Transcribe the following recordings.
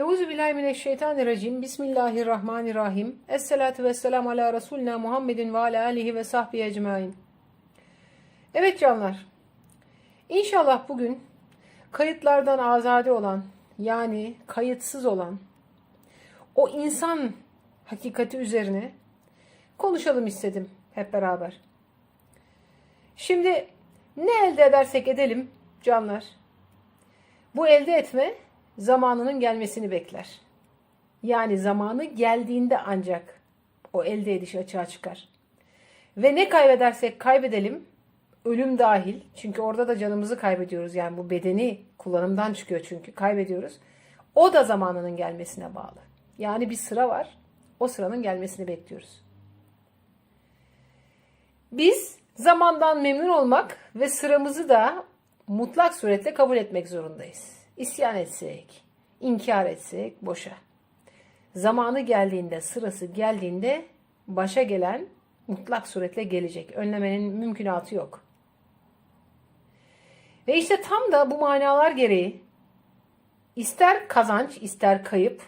Euzu billahi mineşşeytanirracim. Bismillahirrahmanirrahim. Esselatu vesselam ala Resulina Muhammedin ve ala alihi ve sahbihi ecmain. Evet canlar. İnşallah bugün kayıtlardan azade olan yani kayıtsız olan o insan hakikati üzerine konuşalım istedim hep beraber. Şimdi ne elde edersek edelim canlar. Bu elde etme zamanının gelmesini bekler. Yani zamanı geldiğinde ancak o elde ediş açığa çıkar. Ve ne kaybedersek kaybedelim, ölüm dahil. Çünkü orada da canımızı kaybediyoruz. Yani bu bedeni kullanımdan çıkıyor çünkü kaybediyoruz. O da zamanının gelmesine bağlı. Yani bir sıra var. O sıranın gelmesini bekliyoruz. Biz zamandan memnun olmak ve sıramızı da mutlak suretle kabul etmek zorundayız. İsyan etsek, inkar etsek boşa. Zamanı geldiğinde, sırası geldiğinde başa gelen mutlak suretle gelecek. Önlemenin mümkünatı yok. Ve işte tam da bu manalar gereği ister kazanç, ister kayıp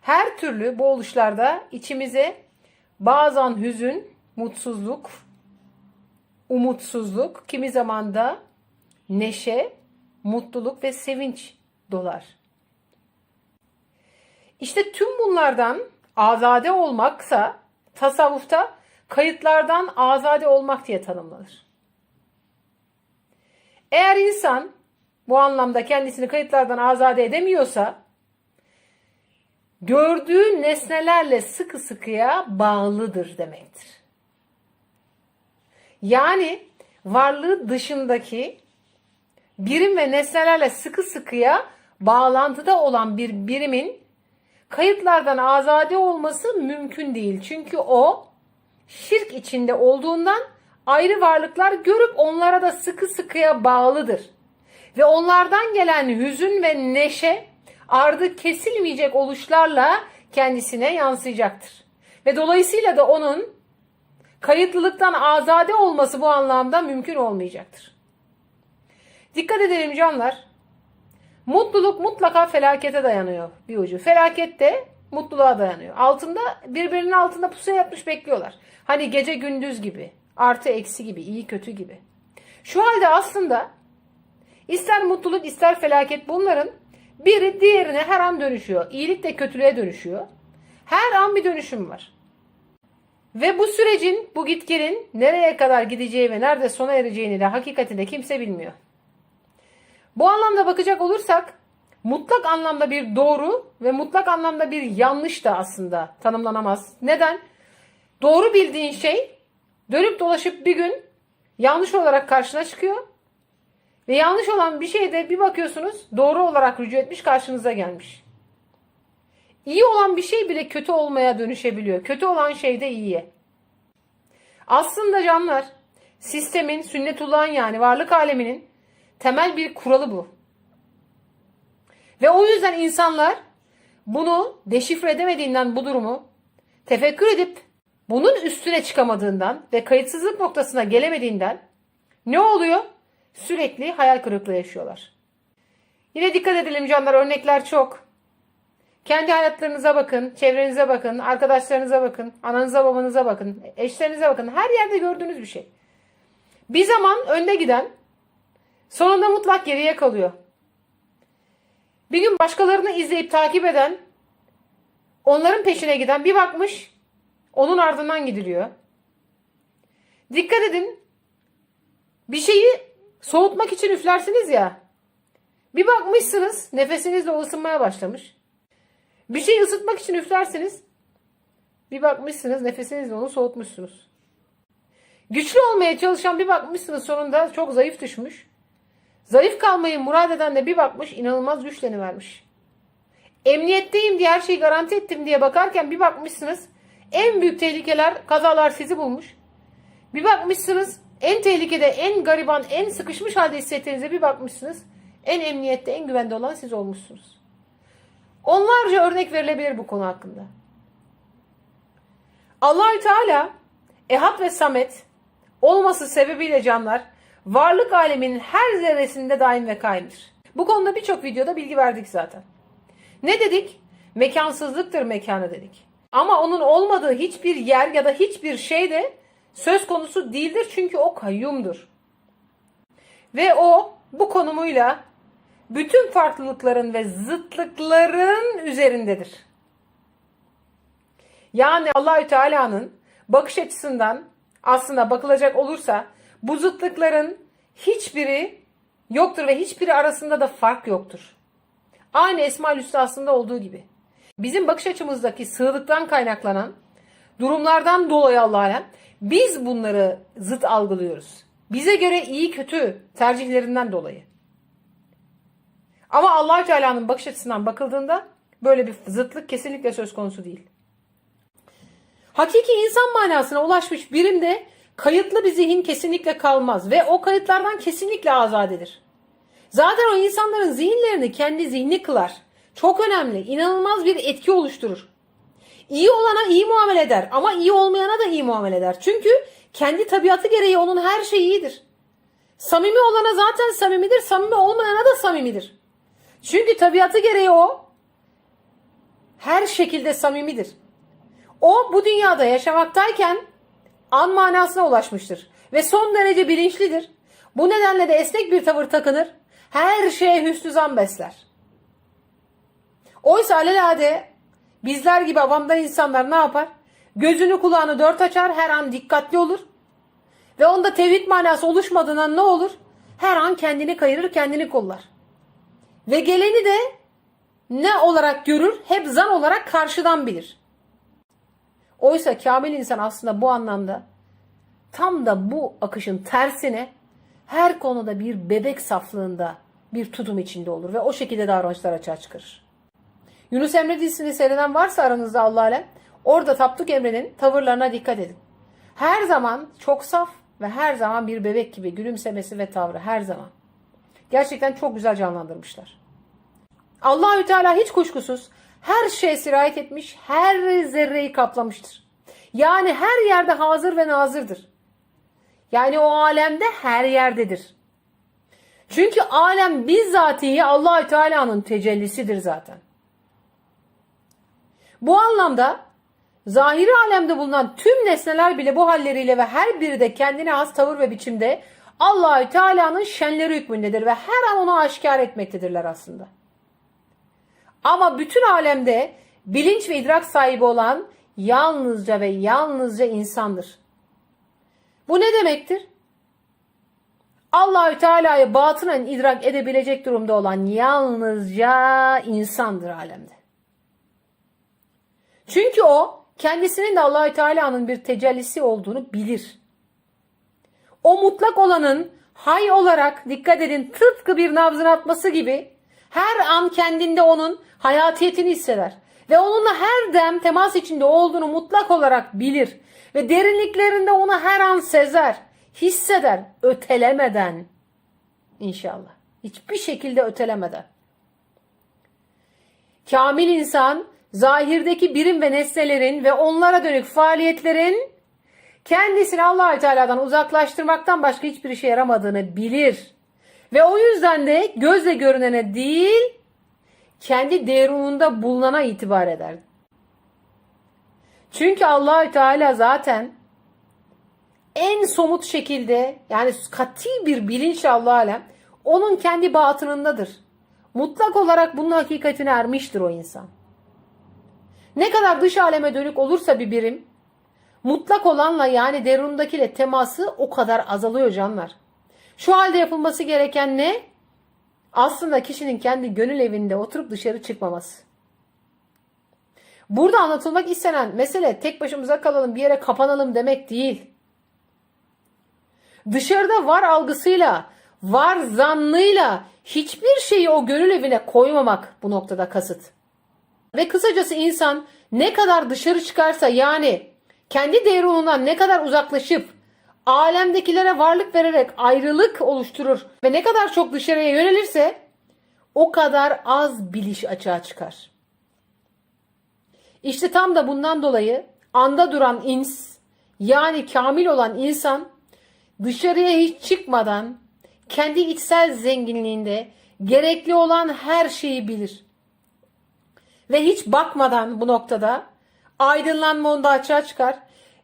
her türlü bu içimize bazen hüzün, mutsuzluk, umutsuzluk, kimi zaman da neşe, mutluluk ve sevinç dolar. İşte tüm bunlardan azade olmaksa tasavvufta kayıtlardan azade olmak diye tanımlanır. Eğer insan bu anlamda kendisini kayıtlardan azade edemiyorsa gördüğü nesnelerle sıkı sıkıya bağlıdır demektir. Yani varlığı dışındaki birim ve nesnelerle sıkı sıkıya bağlantıda olan bir birimin kayıtlardan azade olması mümkün değil. Çünkü o şirk içinde olduğundan ayrı varlıklar görüp onlara da sıkı sıkıya bağlıdır. Ve onlardan gelen hüzün ve neşe ardı kesilmeyecek oluşlarla kendisine yansıyacaktır. Ve dolayısıyla da onun kayıtlılıktan azade olması bu anlamda mümkün olmayacaktır. Dikkat edelim canlar. Mutluluk mutlaka felakete dayanıyor bir ucu. Felaket de mutluluğa dayanıyor. Altında birbirinin altında pusuya yatmış bekliyorlar. Hani gece gündüz gibi, artı eksi gibi, iyi kötü gibi. Şu halde aslında ister mutluluk ister felaket bunların biri diğerine her an dönüşüyor. İyilik de kötülüğe dönüşüyor. Her an bir dönüşüm var. Ve bu sürecin, bu gitgelin nereye kadar gideceği ve nerede sona ereceğini de hakikatinde kimse bilmiyor. Bu anlamda bakacak olursak mutlak anlamda bir doğru ve mutlak anlamda bir yanlış da aslında tanımlanamaz. Neden? Doğru bildiğin şey dönüp dolaşıp bir gün yanlış olarak karşına çıkıyor. Ve yanlış olan bir şey de bir bakıyorsunuz doğru olarak rücu etmiş karşınıza gelmiş. İyi olan bir şey bile kötü olmaya dönüşebiliyor. Kötü olan şey de iyiye. Aslında canlar sistemin, sünnetullahın yani varlık aleminin temel bir kuralı bu. Ve o yüzden insanlar bunu deşifre edemediğinden bu durumu tefekkür edip bunun üstüne çıkamadığından ve kayıtsızlık noktasına gelemediğinden ne oluyor? Sürekli hayal kırıklığı yaşıyorlar. Yine dikkat edelim canlar örnekler çok. Kendi hayatlarınıza bakın, çevrenize bakın, arkadaşlarınıza bakın, ananıza babanıza bakın, eşlerinize bakın. Her yerde gördüğünüz bir şey. Bir zaman önde giden sonunda mutlak geriye kalıyor. Bir gün başkalarını izleyip takip eden, onların peşine giden bir bakmış, onun ardından gidiliyor. Dikkat edin, bir şeyi soğutmak için üflersiniz ya, bir bakmışsınız nefesinizle o ısınmaya başlamış. Bir şey ısıtmak için üflersiniz. Bir bakmışsınız nefesinizle onu soğutmuşsunuz. Güçlü olmaya çalışan bir bakmışsınız sonunda çok zayıf düşmüş. Zayıf kalmayı murad eden de bir bakmış inanılmaz güçlenivermiş. Emniyetteyim diye her şeyi garanti ettim diye bakarken bir bakmışsınız en büyük tehlikeler kazalar sizi bulmuş. Bir bakmışsınız en tehlikede en gariban en sıkışmış halde hissettiğinizde bir bakmışsınız en emniyette en güvende olan siz olmuşsunuz. Onlarca örnek verilebilir bu konu hakkında. Allahü Teala Ehad ve Samet olması sebebiyle canlar varlık aleminin her zerresinde daim ve kaimdir. Bu konuda birçok videoda bilgi verdik zaten. Ne dedik? Mekansızlıktır mekanı dedik. Ama onun olmadığı hiçbir yer ya da hiçbir şey de söz konusu değildir çünkü o kayyumdur. Ve o bu konumuyla bütün farklılıkların ve zıtlıkların üzerindedir. Yani Allahü Teala'nın bakış açısından aslında bakılacak olursa bu zıtlıkların hiçbiri yoktur ve hiçbiri arasında da fark yoktur. Aynı Esma-ül Hüsna'sında olduğu gibi. Bizim bakış açımızdaki sığlıktan kaynaklanan durumlardan dolayı Allah'a biz bunları zıt algılıyoruz. Bize göre iyi kötü tercihlerinden dolayı. Ama allah Teala'nın bakış açısından bakıldığında böyle bir zıtlık kesinlikle söz konusu değil. Hakiki insan manasına ulaşmış birimde kayıtlı bir zihin kesinlikle kalmaz ve o kayıtlardan kesinlikle azadedir. Zaten o insanların zihinlerini kendi zihni kılar. Çok önemli, inanılmaz bir etki oluşturur. İyi olana iyi muamele eder ama iyi olmayana da iyi muamele eder. Çünkü kendi tabiatı gereği onun her şeyi iyidir. Samimi olana zaten samimidir, samimi olmayana da samimidir. Çünkü tabiatı gereği o her şekilde samimidir. O bu dünyada yaşamaktayken an manasına ulaşmıştır ve son derece bilinçlidir. Bu nedenle de esnek bir tavır takınır. Her şeye hüsnü zan besler. Oysa alelade bizler gibi avamda insanlar ne yapar? Gözünü kulağını dört açar, her an dikkatli olur. Ve onda tevhid manası oluşmadığından ne olur? Her an kendini kayırır, kendini kollar. Ve geleni de ne olarak görür? Hep zan olarak karşıdan bilir. Oysa kamil insan aslında bu anlamda tam da bu akışın tersine her konuda bir bebek saflığında bir tutum içinde olur ve o şekilde davranışlar açığa çıkarır. Yunus Emre dizisini seyreden varsa aranızda Allah alem, orada Tapduk Emre'nin tavırlarına dikkat edin. Her zaman çok saf ve her zaman bir bebek gibi gülümsemesi ve tavrı her zaman. Gerçekten çok güzel canlandırmışlar. Allahü Teala hiç kuşkusuz her şeye sirayet etmiş, her zerreyi kaplamıştır. Yani her yerde hazır ve nazırdır. Yani o alemde her yerdedir. Çünkü alem bizzatihi Allahü Teala'nın tecellisidir zaten. Bu anlamda zahiri alemde bulunan tüm nesneler bile bu halleriyle ve her biri de kendine has tavır ve biçimde Allahü Teala'nın şenleri hükmündedir ve her an onu aşikar etmektedirler aslında. Ama bütün alemde bilinç ve idrak sahibi olan yalnızca ve yalnızca insandır. Bu ne demektir? Allahü Teala'yı batınen idrak edebilecek durumda olan yalnızca insandır alemde. Çünkü o kendisinin de Allahü Teala'nın bir tecellisi olduğunu bilir. O mutlak olanın hay olarak dikkat edin tıpkı bir nabzın atması gibi her an kendinde onun hayatiyetini hisseder. Ve onunla her dem temas içinde olduğunu mutlak olarak bilir. Ve derinliklerinde onu her an sezer, hisseder, ötelemeden. İnşallah. Hiçbir şekilde ötelemeden. Kamil insan zahirdeki birim ve nesnelerin ve onlara dönük faaliyetlerin kendisini Allahü Teala'dan uzaklaştırmaktan başka hiçbir işe yaramadığını bilir. Ve o yüzden de gözle görünene değil, kendi derununda bulunana itibar eder. Çünkü Allahü Teala zaten en somut şekilde yani kati bir bilinçle Allah alem onun kendi batınındadır. Mutlak olarak bunun hakikatine ermiştir o insan. Ne kadar dış aleme dönük olursa bir birim mutlak olanla yani derundakiyle teması o kadar azalıyor canlar. Şu halde yapılması gereken ne? Aslında kişinin kendi gönül evinde oturup dışarı çıkmaması. Burada anlatılmak istenen mesele tek başımıza kalalım bir yere kapanalım demek değil. Dışarıda var algısıyla, var zannıyla hiçbir şeyi o gönül evine koymamak bu noktada kasıt. Ve kısacası insan ne kadar dışarı çıkarsa yani kendi değerundan ne kadar uzaklaşıp alemdekilere varlık vererek ayrılık oluşturur ve ne kadar çok dışarıya yönelirse o kadar az biliş açığa çıkar. İşte tam da bundan dolayı anda duran ins yani kamil olan insan dışarıya hiç çıkmadan kendi içsel zenginliğinde gerekli olan her şeyi bilir. ve hiç bakmadan bu noktada aydınlanma onda açığa çıkar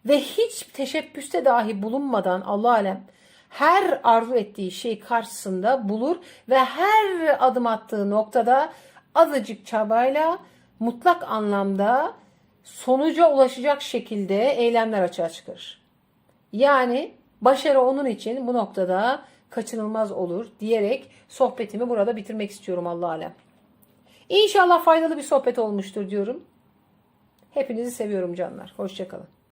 ve hiç teşebbüste dahi bulunmadan Allah alem her arzu ettiği şey karşısında bulur ve her adım attığı noktada azıcık çabayla mutlak anlamda sonuca ulaşacak şekilde eylemler açığa çıkarır. Yani başarı onun için bu noktada kaçınılmaz olur diyerek sohbetimi burada bitirmek istiyorum Allah alem. İnşallah faydalı bir sohbet olmuştur diyorum. Hepinizi seviyorum canlar. Hoşçakalın.